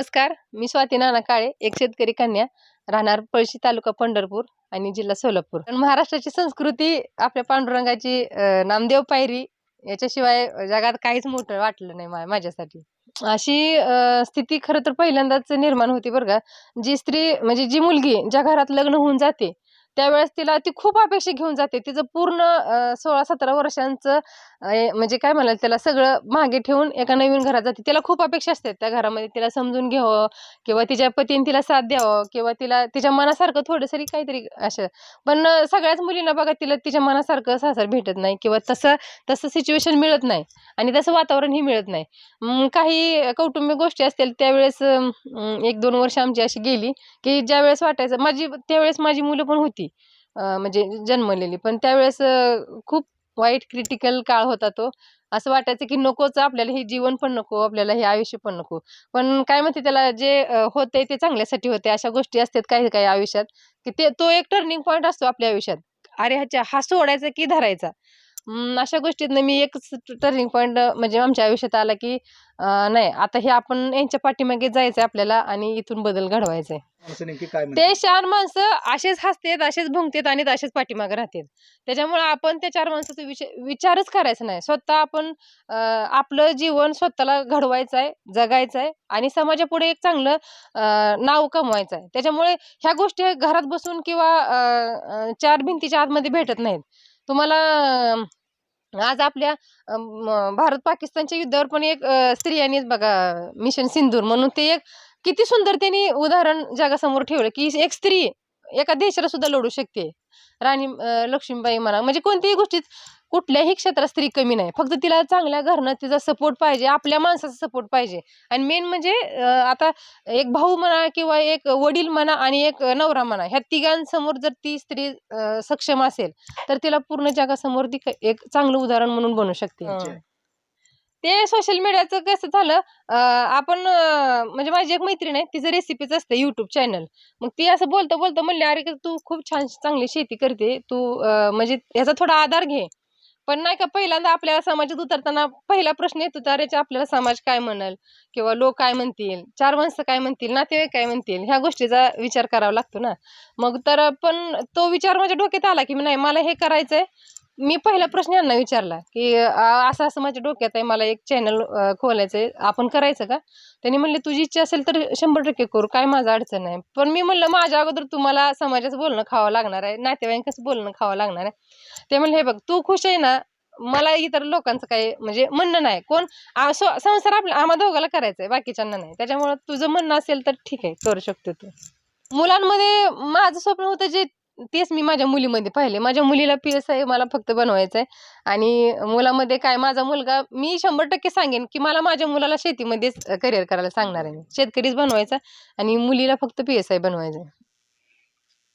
नमस्कार मी स्वाती नाना काळे एक शेतकरी कन्या राहणार पळशी तालुका पंढरपूर आणि जिल्हा सोलापूर. पण महाराष्ट्राची संस्कृती आपल्या पांडुरंगाची अं, नामदेव पायरी याच्याशिवाय जगात काहीच मोठं वाटलं नाही मा- माझ्यासाठी. अशी अं, स्थिती खरं तर पहिल्यांदाच निर्माण होती बरं का. जी स्त्री म्हणजे जी मुलगी ज्या घरात लग्न होऊन जाते त्यावेळेस तिला ती खूप अपेक्षा घेऊन जाते. तिचं पूर्ण अं, सोळा सतरा वर्षांचं म्हणजे काय म्हणाल त्याला सगळं मागे ठेवून एका नवीन घरात जाते. तिला खूप अपेक्षा असतात त्या घरामध्ये. तिला समजून घ्यावं किंवा तिच्या पतीने तिला साथ द्यावं किंवा तिला तिच्या मनासारखं थोडंसरी काहीतरी असं. पण सगळ्याच मुलींना बघा तिला तिच्या मनासारखं सासर भेटत नाही किंवा तसं तसं सिच्युएशन मिळत नाही आणि तसं वातावरणही मिळत नाही. काही कौटुंबिक गोष्टी असतील त्यावेळेस एक दोन वर्ष आमची अशी गेली की ज्यावेळेस वाटायचं माझी त्यावेळेस माझी मुलं पण होती. म्हणजे जन्मलेली. पण त्यावेळेस खूप वाईट क्रिटिकल काळ होता तो. असं वाटायचं की नकोच आपल्याला हे जीवन पण नको आपल्याला हे आयुष्य पण नको. पण काय म्हणते त्याला जे होते ते चांगल्यासाठी होते अशा गोष्टी असतात काही काही आयुष्यात. की ते तो एक टर्निंग पॉईंट असतो आपल्या आयुष्यात. अरे ह्याच्या हा सोडायचा की धरायचा? अशा गोष्टीतनं मी एकच टर्निंग पॉईंट म्हणजे आमच्या आयुष्यात आला की नाही आता हे आपण यांच्या पाठीमागे जायचंय आपल्याला आणि इथून बदल घडवायचा आहे असं नेमकी काय म्हणते? ते चार माणसं असेच हसतेत असेच भुंकतेत आणि असेच पाठीमागे राहतात. त्याच्यामुळे आपण त्या चार माणसाचा विचार विचारच करायचा नाही. स्वतः आपण अं, आपलं जीवन स्वतःला घडवायचं आहे जगायचं आहे आणि समाजापुढे एक चांगलं अं, नाव कमवायचं आहे त्याच्यामुळे ह्या गोष्टी घरात बसून किंवा अं, अं, चार भिंतीच्या आतमध्ये भेटत नाहीत. तुम्हाला आज आपल्या भारत पाकिस्तानच्या युद्धावर पण एक अं, स्त्रियांनीच बघा मिशन सिंदूर म्हणून ते एक किती सुंदर त्यांनी उदाहरण जगासमोर ठेवलं की एक स्त्री एका देशाला सुद्धा लढू शकते. राणी लक्ष्मीबाई म्हणा म्हणजे कोणत्याही गोष्टीत कुठल्याही क्षेत्रात स्त्री कमी नाही. फक्त तिला चांगल्या घरनं तिचा सपोर्ट पाहिजे आपल्या माणसाचा सपोर्ट पाहिजे. आणि मेन म्हणजे आता एक भाऊ म्हणा किंवा एक वडील म्हणा आणि एक नवरा म्हणा ह्या तिघांसमोर जर ती स्त्री सक्षम असेल तर तिला पूर्ण जगासमोर ती एक चांगलं उदाहरण म्हणून बनू शकते. ते सोशल मीडियाचं कसं झालं आपण म्हणजे माझी एक मैत्रीण आहे तिचं रेसिपीच असते युट्यूब चॅनल मग ती असं बोलतं बोलतं म्हणले अरे तू खूप छान चांगली शेती करते तू म्हणजे याचा थोडा आधार घे. पण नाही का पहिल्यांदा आपल्याला समाजात उतरताना पहिला प्रश्न येतो तर अरे आपल्याला समाज काय म्हणाल? किंवा लोक काय म्हणतील? चार माणसं काय म्हणतील? नातेवाईक काय म्हणतील? ह्या गोष्टीचा विचार करावा लागतो ना. मग तर पण तो विचार माझ्या डोक्यात आला की नाही मला हे करायचंय. मी पहिला प्रश्न यांना विचारला की असं असं माझ्या डोक्यात आहे मला एक चॅनल खोलायचं आहे आपण करायचं का? त्यांनी म्हणले तुझी इच्छा असेल तर शंभर टक्के करू. काय माझा अडचण आहे पण मी म्हणलं माझ्या अगोदर तुम्हाला समाजाचं बोलणं खावं लागणार आहे. नातेवाईकांचं बोलणं खावं लागणार आहे. ते म्हणले हे बघ तू खुश आहे ना? मला इतर लोकांचं काही म्हणजे म्हणणं नाही. कोण? संसार आपला आम्हा दोघाला करायचं आहे बाकीच्यांना नाही. त्याच्यामुळं तुझं म्हणणं असेल तर ठीक आहे करू शकतो तू. मुलांमध्ये माझं स्वप्न होतं जे तेच मी माझ्या मुलीमध्ये पाहिले. माझ्या मुलीला पी एस आय मला फक्त बनवायचं आहे आणि मुलामध्ये काय माझा मुलगा मी शंभर टक्के सांगेन की मला माझ्या मुलाला शेतीमध्येच करिअर करायला सांगणार आहे शेतकरीच बनवायचा आणि मुलीला फक्त पी एस आय बनवायचं आहे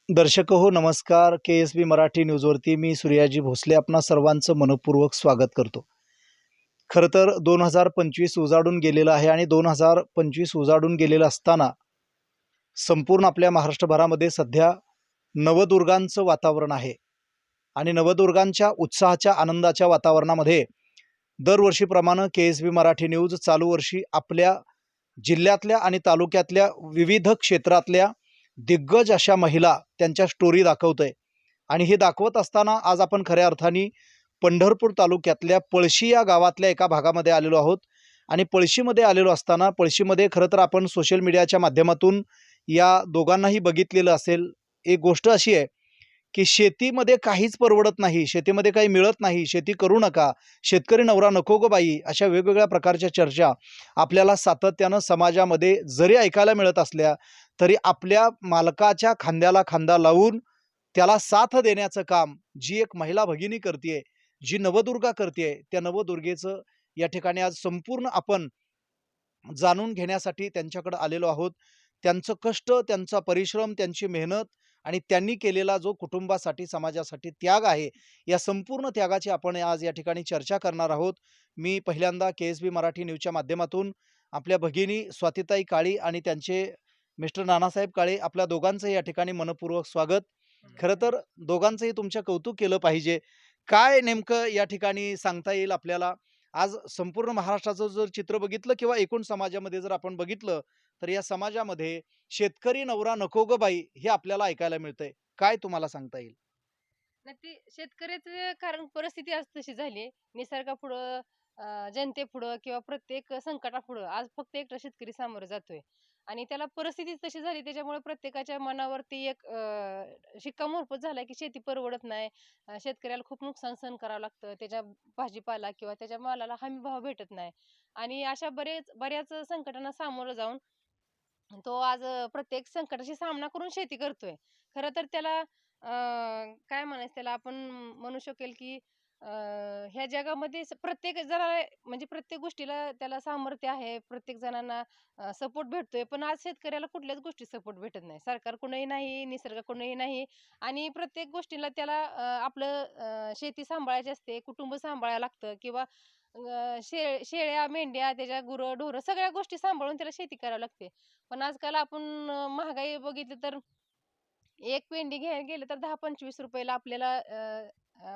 दर्शक हो नमस्कार. के एस बी मराठी न्यूजवरती मी सूर्याजी भोसले आपणा सर्वांचं मनपूर्वक स्वागत करतो. खरं तर दोन हजार पंचवीस उजाडून गेलेलं आहे आणि दोन हजार पंचवीस उजाडून गेलेलं असताना संपूर्ण आपल्या महाराष्ट्रभरामध्ये सध्या नवदुर्गांचं वातावरण आहे. आणि नवदुर्गांच्या उत्साहाच्या आनंदाच्या वातावरणामध्ये दरवर्षीप्रमाणे K S B Marathi news चालू वर्षी आपल्या जिल्ह्यातल्या आणि तालुक्यातल्या विविध क्षेत्रातल्या दिग्गज अशा महिला त्यांच्या स्टोरी दाखवतंय. आणि हे दाखवत असताना आज आपण खऱ्या अर्थाने पंढरपूर तालुक्यातल्या पळशी या गावातल्या एका भागामध्ये आलेलो आहोत. आणि पळशीमध्ये आलेलो असताना पळशीमध्ये खरं तर आपण सोशल मीडियाच्या माध्यमातून या दोघांनाही बघितलेलं असेल. एक गोष्ट अशी आहे की शेतीमध्ये काहीच परवडत नाही शेतीमध्ये काही मिळत नाही शेती करू नका शेतकरी नवरा नको गो बाई अशा वेगवेगळ्या प्रकारच्या चर्चा आपल्याला सातत्यानं समाजामध्ये जरी ऐकायला मिळत असल्या तरी आपल्या मालकाच्या खांद्याला खांदा लावून त्याला साथ देण्याचं काम जी एक महिला भगिनी करते जी नवदुर्गा करते त्या नवदुर्गेचं या ठिकाणी आज संपूर्ण आपण जाणून घेण्यासाठी त्यांच्याकडे आलेलो आहोत. त्यांचं कष्ट त्यांचा परिश्रम त्यांची मेहनत आणि त्यांनी केलेला जो कुटुंबासाठी समाजासाठी त्याग आहे या संपूर्ण त्यागाची आपण आज या ठिकाणी चर्चा करणार आहोत. मी पहिल्यांदा के एस बी मराठी न्यूजच्या माध्यमातून आपल्या भगिनी स्वातिताई काळी आणि त्यांचे मिस्टर नानासाहेब काळे आपल्या दोघांचं या ठिकाणी मनपूर्वक स्वागत. खरं तर दोघांचंही तुमच्या कौतुक केलं पाहिजे. काय नेमकं या ठिकाणी सांगता येईल आपल्याला? आज संपूर्ण महाराष्ट्राचं जर चित्र बघितलं किंवा एकूण समाजामध्ये जर आपण बघितलं तर या समाजामध्ये शेतकरी नवरा नको ग बाई हे आपल्याला ऐकायला मिळतंय. काय तुम्हाला सांगता येईल? नाही ते शेतकऱ्याचं कारण परिस्थिती आज तशी झाली निसर्गापुढं जनते जनतेपुढं किंवा प्रत्येक संकटापुढं आज फक्त एकटा शेतकरी सामोरं जातोय. आणि त्याला परिस्थितीच तशी झाली त्याच्यामुळे प्रत्येकाच्या मनावरती एक शिक्कामोर्फत झालाय की शेती परवडत नाही. शेतकऱ्याला खूप नुकसान सहन करावं लागतं. त्याच्या भाजीपाला किंवा त्याच्या मालाला हमी भाव भेटत नाही. आणि अशा बरेच बऱ्याच संकटांना सामोरं जाऊन तो आज प्रत्येक संकटाशी सामना करून शेती करतोय. खरं तर त्याला काय म्हणायचं त्याला आपण म्हणू शकेल की ह्या जगामध्ये प्रत्येक जणाला म्हणजे प्रत्येक गोष्टीला त्याला सामर्थ्य आहे. प्रत्येक जणांना सपोर्ट भेटतोय. पण आज शेतकऱ्याला कुठल्याच गोष्टी सपोर्ट भेटत नाही. सरकारकडूनही नाही निसर्गाकडूनही नाही. आणि प्रत्येक गोष्टीला त्याला आपलं शेती सांभाळायची असते कुटुंब सांभाळायला लागतं किंवा शे शेळ्या मेंढ्या त्याच्या गुरं ढोरं सगळ्या गोष्टी सांभाळून त्याला शेती करावी लागते. पण आजकाल आपण महागाई बघितली तर एक पेंडी घ्यायला गेलं तर दहा पंचवीस रुपयाला आपल्याला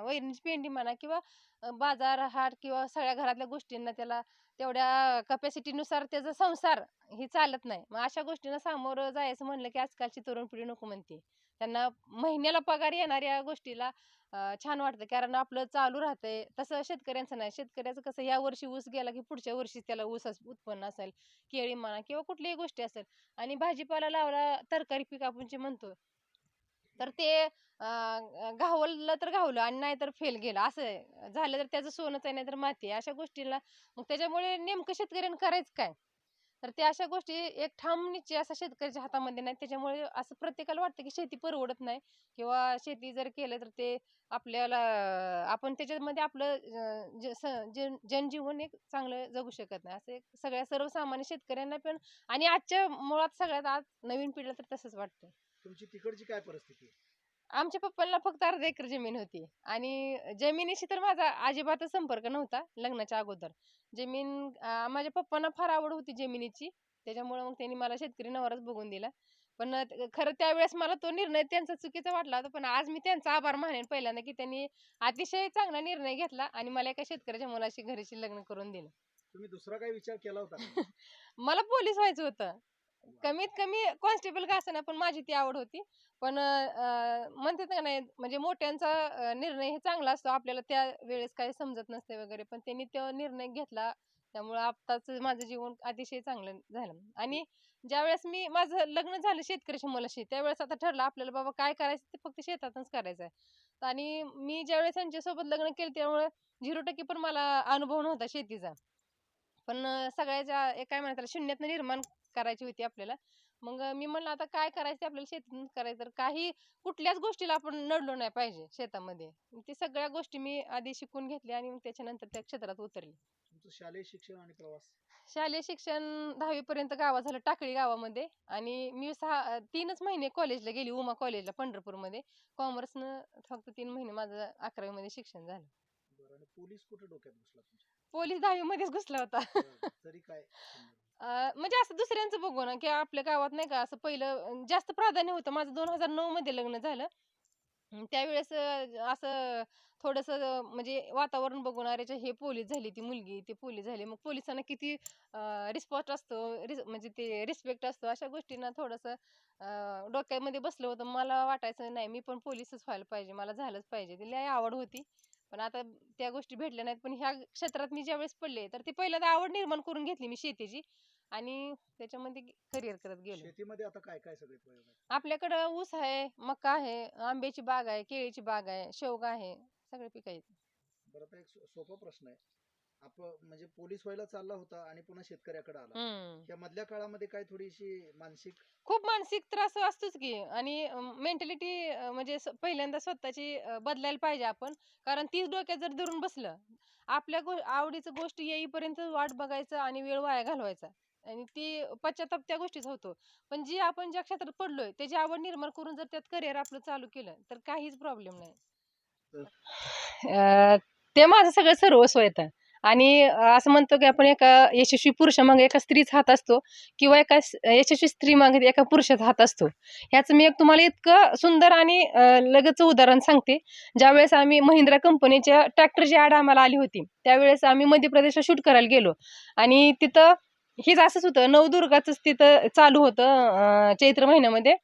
वैरणीची पेंडी म्हणा किंवा बाजार हाट किंवा सगळ्या घरातल्या गोष्टींना त्याला तेवढ्या कपॅसिटीनुसार त्याचा संसार हे चालत नाही. मग अशा गोष्टींना सामोरं जायचं म्हणलं की आजकालची तरुण पिढी नको म्हणते. त्यांना महिन्याला पगार येणाऱ्या गोष्टीला छान वाटतं. कारण आपलं चालू राहतंय. तसं शेतकऱ्यांचं नाही. शेतकऱ्याचं कसं या वर्षी ऊस गेला की पुढच्या वर्षी त्याला ऊस उत्पन्न असेल केळी म्हणा किंवा कुठलीही गोष्टी असेल आणि भाजीपाला लावला तरकारी पीक आपण जे म्हणतो तर ते घावलं तर घावलं आणि नाही तर फेल गेलं. असं झालं तर त्याचं सोनंच आहे नाही तर माती आहे. अशा गोष्टीला मग त्याच्यामुळे नेमकं शेतकऱ्यानं करायचं काय? तर त्या अशा गोष्टी एक ठाम निश्चय असा शेतकऱ्याच्या हातामध्ये नाही. त्याच्यामुळे असं प्रत्येकाला वाटतं की शेती परवडत नाही किंवा शेती जर केलं तर ते आपल्याला आपण त्याच्यामध्ये आपलं ज- स- जन- जनजीवन एक चांगलं जगू शकत नाही. असं एक सगळ्या सर्वसामान्य शेतकऱ्यांना पण आणि आजच्या मुळात सगळ्यात आज नवीन पिढीला तर तसंच वाटतं तुमची तिकडची काय परिस्थिती? आहे? आमच्या पप्पांना फक्त अर्धा एकर जमीन होती आणि जमिनीशी तर माझा अजिबातच संपर्क नव्हता लग्नाच्या अगोदर. जमीन माझ्या पप्पांना फार आवड होती जमिनीची त्याच्यामुळे मग त्यांनी मला शेतकरी नवराच बघून दिला. पण खरं त्यावेळेस मला तो निर्णय त्यांचा चुकीचा वाटला होता पण आज मी त्यांचा आभार मानेन पहिल्यांदा की त्यांनी अतिशय चांगला निर्णय घेतला आणि मला एका शेतकऱ्याच्या मुलाशी घरीशी लग्न करून दिलं. तुम्ही दुसरा काय विचार केला होता? मला पोलीस व्हायचं होतं. कमीत कमी कॉन्स्टेबल का पण माझी ती आवड होती. पण अं, म्हणतात का नाही म्हणजे मोठ्यांचा अं, निर्णय हे चांगला असतो. आपल्याला त्या वेळेस काही समजत नसते वगैरे पण त्यांनी तो निर्णय घेतला. त्यामुळे आताच माझं जीवन अतिशय चांगलं झालं. आणि ज्यावेळेस मी माझं लग्न झालं शेतकऱ्याच्या मुलाशी त्यावेळेस आता ठरलं आपल्याला बाबा काय करायचं ते फक्त शेतातच करायचं आहे. आणि मी ज्यावेळेस त्यांच्यासोबत लग्न केलं त्यामुळे झिरो टक्के पण मला अनुभव नव्हता शेतीचा. पण अं, सगळ्याच्या एक काय म्हणतात शून्यातनं निर्माण करायची होती आपल्याला. मग मी म्हणलं आता काय करायचं ते आपल्याला शेतीतून करायचं तर काही कुठल्याच गोष्टीला आपण नडलो नाही पाहिजे शेतामध्ये. ते सगळ्या गोष्टी मी आधी शिकून घेतल्या आणि मग त्याच्यानंतर त्या क्षेत्रात उतरले. तुमचं शालेय शिक्षण आणि प्रवास? शालेय शिक्षण दहावी पर्यंत गावात झालं टाकळी गावामध्ये. आणि मी सहा तीनच महिने कॉलेजला गेली उमा कॉलेजला पंढरपूरमध्ये. कॉमर्सनं फक्त तीन महिने माझं अकरावी मध्ये शिक्षण झालं. बरं आणि पोलीस कुठे डोक्यात घुसला तुमच्या? पोलीस दहावी मध्येच घुसला होता. तरी काय? अं, म्हणजे असं दुसऱ्यांचं बघू ना की आपल्या गावात नाही का असं पहिलं जास्त प्राधान्य होतं. माझं दोन हजार नऊ मध्ये लग्न झालं. अं, त्यावेळेस अं, असं थोडस म्हणजे वातावरण बघून अरे हे पोलीस झाली ती मुलगी ते पोलीस झाली. मग पोलिसांना किती रिस्पॉन्स असतो रिस- म्हणजे ते रिस्पेक्ट असतो अशा गोष्टींना थोडस डोक्यामध्ये बसलं होतं. मला वाटायचं नाही मी पण पोलीसच व्हायला पाहिजे. मला झालंच पाहिजे. ती लय आवड होती. पण आता त्या गोष्टी भेटल्या नाहीत. पण ह्या क्षेत्रात मी ज्यावेळेस पडले तर ती पहिल्यांदा आवड निर्माण करून घेतली मी शेतीची. आणि त्याच्यामध्ये करिअर करत गेलो. शेतीमध्ये आता काय काय सगळे प्रयोग आहेत? आपल्याकडं ऊस आहे मका आहे आंब्याची बाग आहे केळीची बाग आहे शेवगा आहे सगळे पिकं आहेत. बरं आता एक सो- सोपा प्रश्न आहे. आपण म्हणजे पोलीस व्हायला चालला होता आणि पुन्हा शेतकऱ्याकडे आला. हम्म. या मधल्या काळामध्ये काय थोडीशी मानसिक? खूप मानसिक त्रास असतोच की आणि मेंटॅलिटी म्हणजे स- पहिल्यांदा स्वतःची अं, बदलायला पाहिजे आपण. कारण तीच डोक्यात जर धरून बसलं आपल्या गो आवडीचं गोष्ट येईपर्यंत वाट बघायचं आणि वेळ वाया घालवायचा. आणि ती पश्चाताप त्या गोष्टीचा होतो. पण जी आपण ज्या क्षेत्रात पडलोय त्याची आवड निर्माण करून जर त्यात करिअर आपलं चालू केलं तर काहीच प्रॉब्लेम नाही. ते माझं सगळं सर्वस्व येतं आणि असं म्हणतो की आपण एका यशस्वी पुरुषामागे एका स्त्रीचा हात असतो किंवा एका यशस्वी स्त्री मागे एका पुरुषाचा हात असतो. ह्याचं मी एक तुम्हाला इतकं सुंदर आणि लगेच उदाहरण सांगते. ज्यावेळेस आम्ही महिंद्रा कंपनीच्या ट्रॅक्टरची ॲड आम्हाला आली होती त्यावेळेस आम्ही मध्य प्रदेशला शूट करायला गेलो. आणि तिथं हेच असंच होतं. नवदुर्गाचंच तिथं चालू होतं चैत्र महिन्यामध्ये.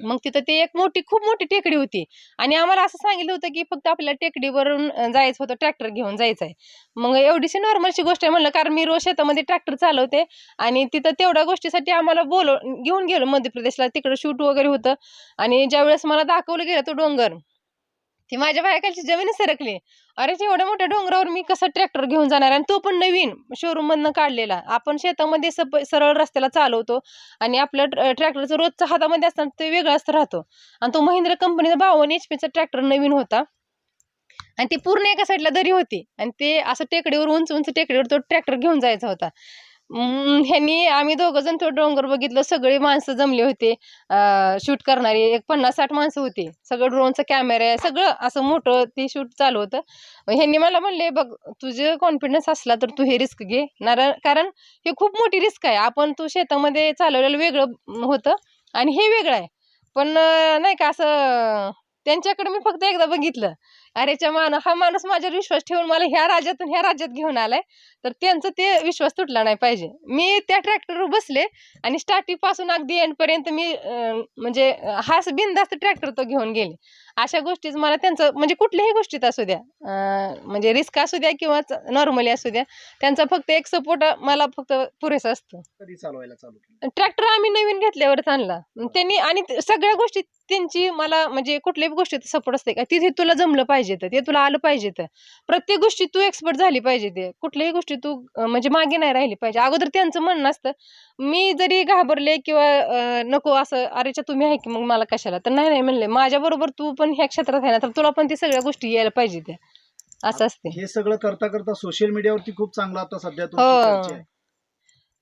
मग तिथं ते एक मोठी खूप मोठी टेकडी होती. आणि आम्हाला असं सांगितलं होतं की फक्त आपल्याला टेकडीवरून जायचं होतं ट्रॅक्टर घेऊन जायचं आहे मग एवढीशी नॉर्मलची गोष्ट आहे म्हणलं कारण मी रोज शेतामध्ये ट्रॅक्टर चालवते. आणि तिथं तेवढ्या गोष्टीसाठी आम्हाला बोलव घेऊन गेलो मध्य प्रदेशला तिकडं शूट वगैरे होतं. आणि ज्यावेळेस मला दाखवलं गेलं तो डोंगर ती माझ्या बायकाची जमीन सरकली. अरे ते एवढ्या मोठ्या डोंगरावर मी कसं ट्रॅक्टर घेऊन जाणार? आणि तो पण नवीन शोरूम मधनं काढलेला. आपण शेतामध्ये सरळ रस्त्याला चालवतो आणि आपलं ट्रॅक्टरचं रोजचा हातामध्ये असताना ते वेगळाच राहतो. आणि तो महिंद्रा कंपनीचा बावन एच पीचा ट्रॅक्टर नवीन होता. आणि ती पूर्ण एका साईडला दरी होती. आणि ते असं टेकडीवर उंच उंच टेकडीवर तो ट्रॅक्टर घेऊन जायचा होता. ह्यांनी आम्ही दोघं जण तो डोंगर बघितलं सगळी माणसं जमले होते. शूट करणारी एक पन्नास साठ माणसं होती. सगळं ड्रोनचा कॅमेरा आहे सगळं असं मोठं ते शूट चालू होतं. ह्यांनी मला म्हणले बघ तुझे कॉन्फिडन्स असला तर तू हे रिस्क घे. नार- कारण हे खूप मोठी रिस्क आहे. आपण तू शेतामध्ये चालवलेलं वेगळं होतं आणि हे वेगळं आहे. पण नाही का असं त्यांच्याकडे मी फक्त एकदा बघितलं. अरेच्या मान हा माणूस माझ्यावर विश्वास ठेवून मला ह्या राज्यातून ह्या राज्यात घेऊन आलाय. तर त्यांचं ते विश्वास तुटला नाही पाहिजे. मी त्या ट्रॅक्टरवर बसले आणि स्टार्टिंगपासून अगदी एंड पर्यंत मी म्हणजे हाच बिंदास्त बिनधास्त ट्रॅक्टर तो घेऊन गेले. अशा गोष्टीच मला त्यांचं म्हणजे कुठल्याही गोष्टीत असू द्या. म्हणजे रिस्क असू द्या किंवा नॉर्मली असू द्या त्यांचा फक्त एक सपोर्ट मला फक्त पुरेसा असतो. ट्रॅक्टर आम्ही नवीन घेतल्यावरच आणला. त्यांनी आणि सगळ्या गोष्टी त्यांची मला म्हणजे कुठल्याही गोष्टीत सपोर्ट असते का? तिथे तुला जमलं पाहिजे तर ते तुला आलं पाहिजे तर. प्रत्येक गोष्टी तू एक्सपर्ट झाली पाहिजे ते. कुठल्याही गोष्टी तू म्हणजे मागे नाही राहिली पाहिजे. अगोदर त्यांचं म्हणणं असतं मी जरी घाबरले किंवा नको असं अरेच्या तुम्ही आहे की मग मला कशाला? तर नाही नाही म्हणले. माझ्या बरोबर तू पण ह्या क्षेत्रात आहे ना तर तुला पण ती सगळ्या गोष्टी यायला पाहिजे त्या असं असते हे सगळं करता करता सोशल मीडियावरती खूप चांगला आता सध्या तुमची हो. चर्चा आहे.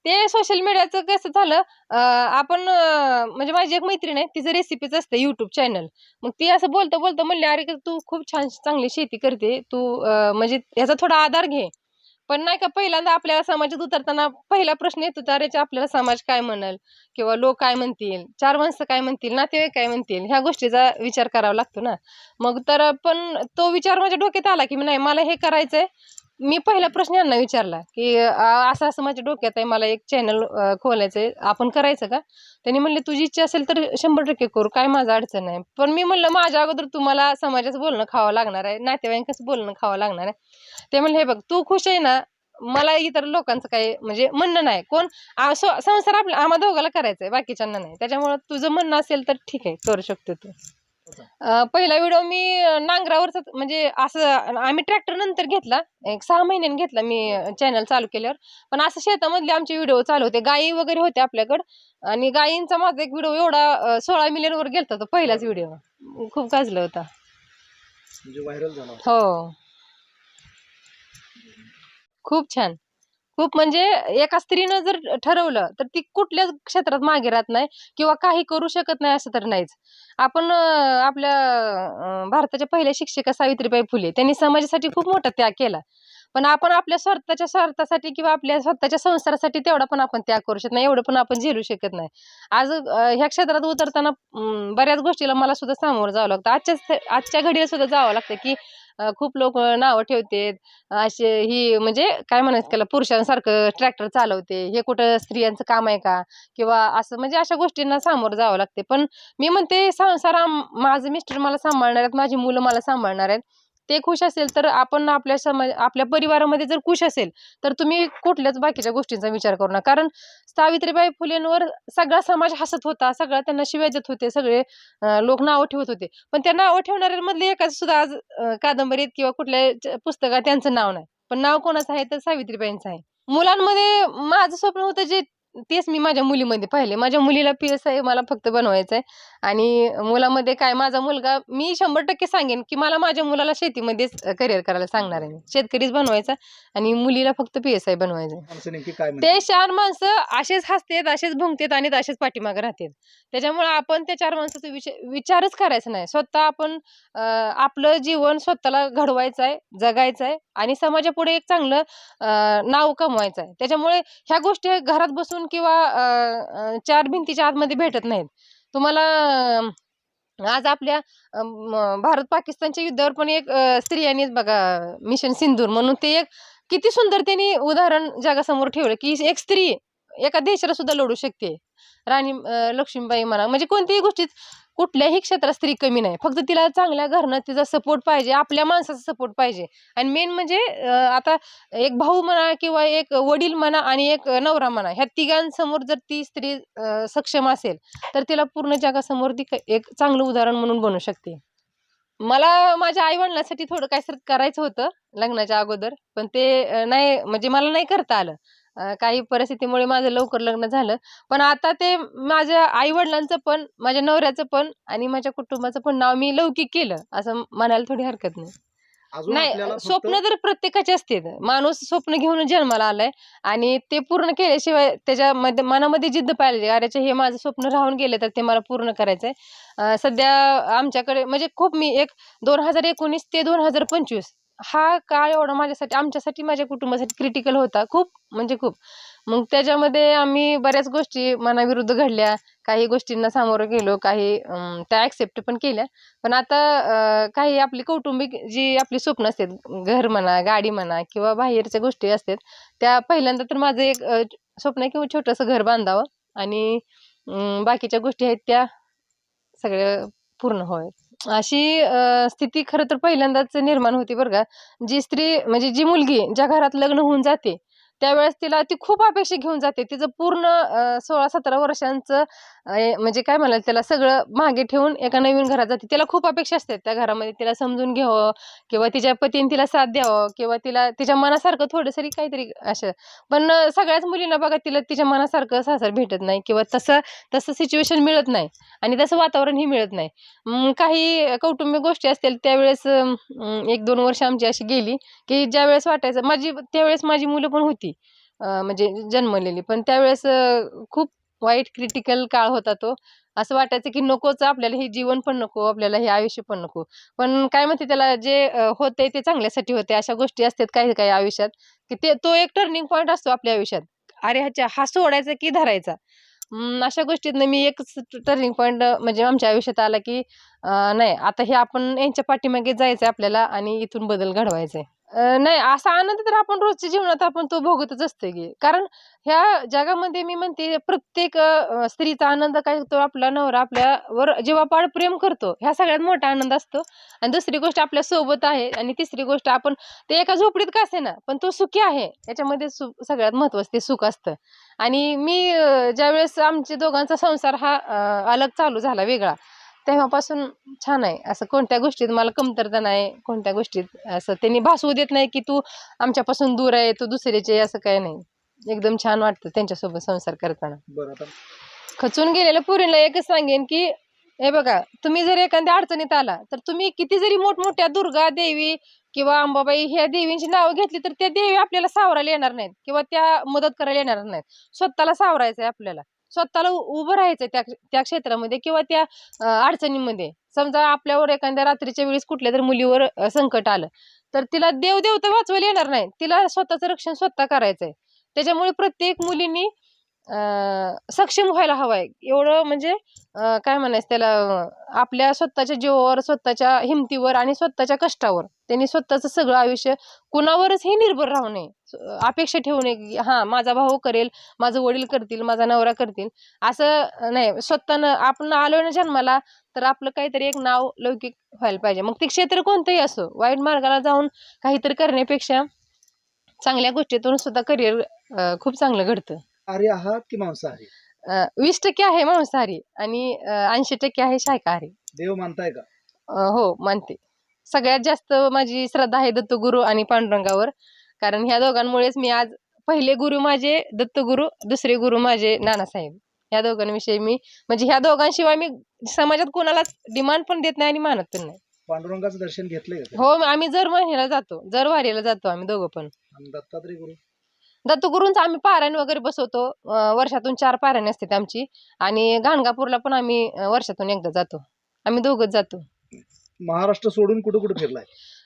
ते सोशल मीडियाचं कसं झालं अं, आपण अं, म्हणजे माझी एक मैत्रीण आहे तिचं रेसिपीच असतं युट्यूब चॅनल मग ती असं बोलतं बोलतं म्हणले अरे का तू खूप छान चांगली शेती करते तू अं, म्हणजे ह्याचा थोडा आधार घे पण नाही का पहिल्यांदा आपल्याला समाजात उतरताना पहिला प्रश्न येतो तर अरे आपल्याला समाज काय म्हणेल? किंवा लोक काय म्हणतील? चार माणसं काय म्हणतील? नातेवाईक काय म्हणतील? ह्या गोष्टीचा विचार करावा लागतो ना. मग तर पण तो विचार माझ्या डोक्यात आला की नाही मला हे करायचंय. मी पहिला प्रश्न यांना विचारला की असं असं माझ्या डोक्यात आहे मला एक चॅनल खोलायचंय. आपण करायचं का? त्यांनी म्हणले तुझी इच्छा असेल तर शंभर टक्के करू. काय माझं अडचण आहे पण मी म्हणलं माझ्या अगोदर तुम्हाला समाजाचं बोलणं खावं लागणार आहे. नातेवाईकांचं बोलणं खावं लागणार आहे. ते म्हणले हे बघ तू खुश आहे ना? मला इतर लोकांचं काही म्हणजे म्हणणं नाही. कोण संसार आपला आम्हा दोघाला करायचं आहे बाकीच्यांना नाही. त्याच्यामुळं तुझं म्हणणं असेल तर ठीक आहे करू शकतो तू. अं, पहिला व्हिडिओ मी नांगरावरच म्हणजे असं आम्ही ट्रॅक्टर नंतर घेतला. एक सहा महिन्याने घेतला मी चॅनल चालू केल्यावर. पण असं शेतामधले आमचे व्हिडिओ चालू होते. गायी वगैरे होते आपल्याकडं. आणि गायींचा माझा एक व्हिडिओ एवढा अं, सोळा मिलियन वर गेलता तो पहिलाच व्हिडिओ. खूप गाजला होता. म्हणजे व्हायरल झाला हो. खूप छान. खूप म्हणजे एका स्त्रीनं जर ठरवलं तर ती कुठल्याच क्षेत्रात मागे राहत नाही किंवा काही करू शकत नाही असं तर नाहीच. आपण आपल्या भारताच्या पहिल्या शिक्षिका सावित्रीबाई फुले त्यांनी समाजासाठी खूप मोठा त्याग केला. पण आपण आपल्या स्वतःच्या स्वार्थासाठी किंवा आपल्या स्वतःच्या संसारासाठी तेवढा पण आपण त्याग करू शकत नाही एवढं पण आपण झेलू शकत नाही. आज ह्या क्षेत्रात उतरताना बऱ्याच गोष्टीला मला सुद्धा सामोरं जावं लागतं. आजच्या आजच्या घडीला सुद्धा जावं लागतं की खूप लोक नावं ठेवतेत असे ही म्हणजे काय म्हणायचं त्याला पुरुषांसारखं ट्रॅक्टर चालवते हे कुठं स्त्रियांचं काम आहे का? किंवा असं म्हणजे अशा गोष्टींना सामोरं जावं लागते. पण मी म्हणते संसार आम- माझे मिस्टर मला सांभाळणार आहेत माझी मुलं मला सांभाळणार आहेत. ते खुश असेल तर आपण आपल्या समाज आपल्या परिवारामध्ये जर खुश असेल तर तुम्ही कुठल्याच बाकीच्या गोष्टींचा विचार करू नका. कारण सावित्रीबाई फुलेंवर सगळा समाज हसत होता सगळा त्यांना शिव्या देत होते सगळे लोक नावं ठेवत होते. पण त्या नावं ठेवणाऱ्यांमधले एका सुद्धा आज कादंबरीत किंवा कुठल्या पुस्तकात त्यांचं नाव नाही. पण नाव कोणाचं आहे? तर सावित्रीबाईंचं आहे. मुलांमध्ये माझं स्वप्न होतं जे तेच मी माझ्या मुलीमध्ये पाहिले. माझ्या मुलीला पी एस आय मला फक्त बनवायचं आहे आणि मुलामध्ये काय माझा मुलगा मी शंभर टक्के सांगेन की मला माझ्या मुलाला शेतीमध्येच करिअर करायला सांगणार आहे मी. शेतकरीच बनवायचा आणि मुलीला फक्त पी एस आय बनवायचं ते चार माणसं असेच हसतात असेच भुंकतात आणि असेच पाठीमागे राहतात. त्याच्यामुळे आपण त्या चार माणसाचा विचार विचारच करायचा नाही. स्वतः आपण आपलं जीवन स्वतःला घडवायचं आहे जगायचं आहे आणि समाजापुढे एक चांगलं अं, नाव कमवायचं आहे. त्याच्यामुळे ह्या गोष्टी घरात बसून किंवा चार भिंतीच्या आतमध्ये भेटत नाहीत. तुम्हाला आज आपल्या भारत पाकिस्तानच्या युद्धावर पण एक स्त्रियांनीच बघा मिशन सिंदूर म्हणून ते एक किती सुंदर त्यांनी उदाहरण जगासमोर ठेवलं की एक स्त्री एका देशाला सुद्धा लढू शकते. राणी लक्ष्मीबाई म्हणा म्हणजे कोणत्याही गोष्टीत कुठल्याही क्षेत्रात स्त्री कमी नाही. फक्त तिला चांगल्या घरनं तिचा सपोर्ट पाहिजे आपल्या माणसाचा सपोर्ट पाहिजे. आणि मेन म्हणजे आता एक भाऊ म्हणा किंवा एक वडील म्हणा आणि एक नवरा म्हणा ह्या तिघांसमोर जर ती स्त्री सक्षम असेल तर तिला पूर्ण जगासमोर ती एक चांगलं उदाहरण म्हणून बनू शकते. मला माझ्या आई वडिलांसाठी थोडं काय करायचं होतं लग्नाच्या अगोदर पण ते नाही म्हणजे मला नाही करता आलं. काही परिस्थितीमुळे माझं लवकर लग्न झालं. पण आता ते माझ्या आई वडिलांचं पण माझ्या नवऱ्याचं पण आणि माझ्या कुटुंबाचं पण नाव मी लौकिक केलं असं म्हणायला थोडी हरकत नाही. नाही स्वप्न तर प्रत्येकाचे असते. माणूस स्वप्न घेऊन जन्माला आलाय आणि ते पूर्ण केल्याशिवाय त्याच्यामध्ये मनामध्ये जिद्द पाहिजे अरे हे माझं स्वप्न राहून गेले तर ते मला पूर्ण करायचंय. सध्या आमच्याकडे म्हणजे खूप मी एक दोन हजार एकोणीस ते दोन हजार पंचवीस हा काळ एवढा माझ्यासाठी आमच्यासाठी माझ्या कुटुंबासाठी क्रिटिकल होता खूप म्हणजे खूप. मग त्याच्यामध्ये आम्ही बऱ्याच गोष्टी मनाविरुद्ध घडल्या. काही गोष्टींना सामोरं गेलो काही त्या ॲक्सेप्ट पण केल्या. पण आता काही आपली कौटुंबिक जी आपली स्वप्न असतात घर म्हणा गाडी म्हणा किंवा बाहेरच्या गोष्टी असतात त्या पहिल्यांदा तर माझं एक स्वप्न आहे किंवा छोटंसं घर बांधावं आणि बाकीच्या गोष्टी आहेत त्या सगळ्या पूर्ण होईल अशी स्थिती खरं तर पहिल्यांदाच निर्माण होती बरं का. जी स्त्री म्हणजे जी मुलगी ज्या घरात लग्न होऊन जाते त्यावेळेस तिला ती खूप अपेक्षा घेऊन जाते. तिचं पूर्ण सोळा सतरा वर्षांचं म्हणजे काय म्हणाल त्याला सगळं मागे ठेवून एका नवीन घरात जाते. तिला खूप अपेक्षा असते त्या घरामध्ये तिला समजून घ्यावं किंवा तिच्या पतीने तिला साथ द्यावं किंवा तिला तिच्या मनासारखं थोडंसरी काहीतरी असं. पण सगळ्याच मुलींना बघा तिला तिच्या मनासारखं सासर भेटत नाही किंवा तसं तसं सिच्युएशन मिळत नाही आणि तसं वातावरणही मिळत नाही. काही कौटुंबिक गोष्टी असतील त्यावेळेस एक दोन वर्ष आमची अशी गेली की ज्यावेळेस वाटायचं माझी त्यावेळेस माझी मुलं पण होती. म्हणजे जन्मलेली. पण त्यावेळेस खूप वाईट क्रिटिकल काळ होता तो. असं वाटायचं की नकोच आपल्याला हे जीवन पण नको आपल्याला हे आयुष्य पण नको. पण काय म्हणते त्याला जे होते ते चांगल्यासाठी होते अशा गोष्टी असतात काही काही आयुष्यात की ते तो एक टर्निंग पॉईंट असतो आपल्या आयुष्यात. अरे ह्याच्या हा सोडायचा की धरायचा? अशा गोष्टीतनं मी एकच टर्निंग पॉईंट म्हणजे आमच्या आयुष्यात आला की नाही आता हे आपण यांच्या पाठीमागे जायचं आपल्याला आणि इथून बदल घडवायचा आहे नाही असा आनंद तर आपण रोजच्या जीवनात आपण तो भोगतच असतो की. कारण ह्या जगामध्ये मी म्हणते प्रत्येक अं, स्त्रीचा आनंद काय होतो आपला नवरा आपल्यावर जीवापाड प्रेम करतो. ह्या सगळ्यात मोठा आनंद असतो. आणि दुसरी गोष्ट आपल्यासोबत आहे आणि तिसरी गोष्ट आपण ते एका झोपडीत का असे ना पण तो सुखी आहे. याच्यामध्ये सु सगळ्यात महत्वाचं ते सुख असतं. आणि मी अं, ज्यावेळेस आमच्या दोघांचा संसार हा अं, अलग चालू झाला वेगळा. तेव्हापासून छान आहे. असं कोणत्या गोष्टीत मला कमतरता नाही कोणत्या गोष्टीत असं त्यांनी भासवू देत नाही की तू आमच्यापासून दूर आहे तू आहे, असं काही नाही. एकदम छान वाटतं त्यांच्यासोबत संसार करताना. खचून गेलेल्या पुरीला एकच सांगेन की हे बघा तुम्ही जर एखाद्या अडचणीत आला तर तुम्ही किती जरी मोठमोठ्या दुर्गा देवी किंवा अंबाबाई ह्या देवींची नावं घेतली तर त्या देवी आपल्याला सावरायला येणार नाहीत किंवा त्या मदत करायला येणार नाहीत. स्वतःला सावरायचं आहे आपल्याला. स्वतःला उ- उभं राहायचं त्या त्या क्षेत्रामध्ये किंवा त्या अडचणीमध्ये. समजा आपल्यावर एखाद्या रात्रीच्या वेळेस कुठल्या तर मुलीवर संकट आलं तर तिला देव देव तर वाचवायला येणार नाही. तिला स्वतःचं रक्षण स्वतः करायचंय. त्याच्यामुळे प्रत्येक मुलींनी सक्षम व्हायला हवाय. एवढं म्हणजे काय म्हणायचं त्याला आपल्या स्वतःच्या जीवावर स्वतःच्या हिमतीवर आणि स्वतःच्या कष्टावर. त्यांनी स्वतःचं सगळं आयुष्य कुणावरच हे निर्भर राहू नये. अपेक्षा ठेवू नये की हा माझा भाऊ करेल माझं वडील करतील माझा नवरा करतील. असं नाही. स्वतःनं आपण आलो ना जन्माला तर आपलं काहीतरी एक नाव लौकिक व्हायला पाहिजे. मग ते क्षेत्र कोणतंही असो वाईट मार्गाला जाऊन काहीतरी करण्यापेक्षा चांगल्या गोष्टीतून सुद्धा करिअर खूप चांगलं घडतं. आर्य आहात की मांसाहारी? अं, वीस टक्के आहे मांसाहारी आणि ऐंशी टक्के आहे शाकाहारी. देव मानताय का? अं, हो मानते. सगळ्यात जास्त माझी श्रद्धा आहे दत्तगुरू आणि पांडुरंगावर. कारण ह्या दोघांमुळेच मी आज पहिले गुरु माझे दत्तगुरू दुसरे गुरु माझे नानासाहेब. ह्या दोघांविषयी मी म्हणजे ह्या दोघांशिवाय मी समाजात कोणालाच डिमांड पण देत नाही आणि मानत पण नाही. पांडुरंगाचं दर्शन घेतलंय का? हो आम्ही जर महिन्याला जातो जर वारीला जातो आम्ही दोघं पण. आणि दत्तात्रय गुरु? दत्तगुरूंचं आम्ही पारायण वगैरे बसवतो. वर्षातून चार पारायण असतात आमची. आणि गाणगापूरला पण आम्ही वर्षातून एकदा जातो. आम्ही दोघंच जातो. महाराष्ट्र सोडून कुठं कुठं फिरलाय?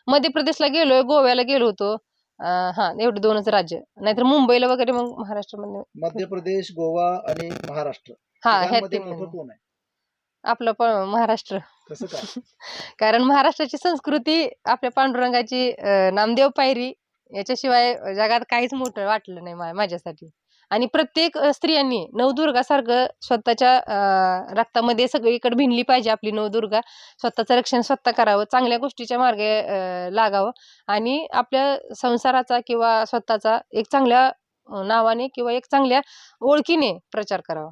मध्य प्रदेशला गेलोय गोव्याला गेलो होतो. हा एवढे दोनच राज्य. नाहीतर मुंबईला वगैरे मग महाराष्ट्रामध्ये मध्य प्रदेश गोवा आणि महाराष्ट्र. हा मोठं कोण आहे? आपलं पण महाराष्ट्र. कसं काय? कारण महाराष्ट्राची संस्कृती आपल्या पांडुरंगाची अं, नामदेव पायरी याच्याशिवाय जगात काहीच मोठं वाटलं नाही मा- माझ्यासाठी. आणि प्रत्येक स्त्रियांनी नवदुर्गासारखं स्वतःच्या रक्तामध्ये सगळीकडे भिनली पाहिजे आपली नवदुर्गा. स्वतःचं रक्षण स्वतः करावं चांगल्या गोष्टीच्या मार्गे लागावं. आणि आपल्या संसाराचा किंवा स्वतःचा एक चांगल्या नावाने किंवा एक चांगल्या ओळखीने प्रचार करावा.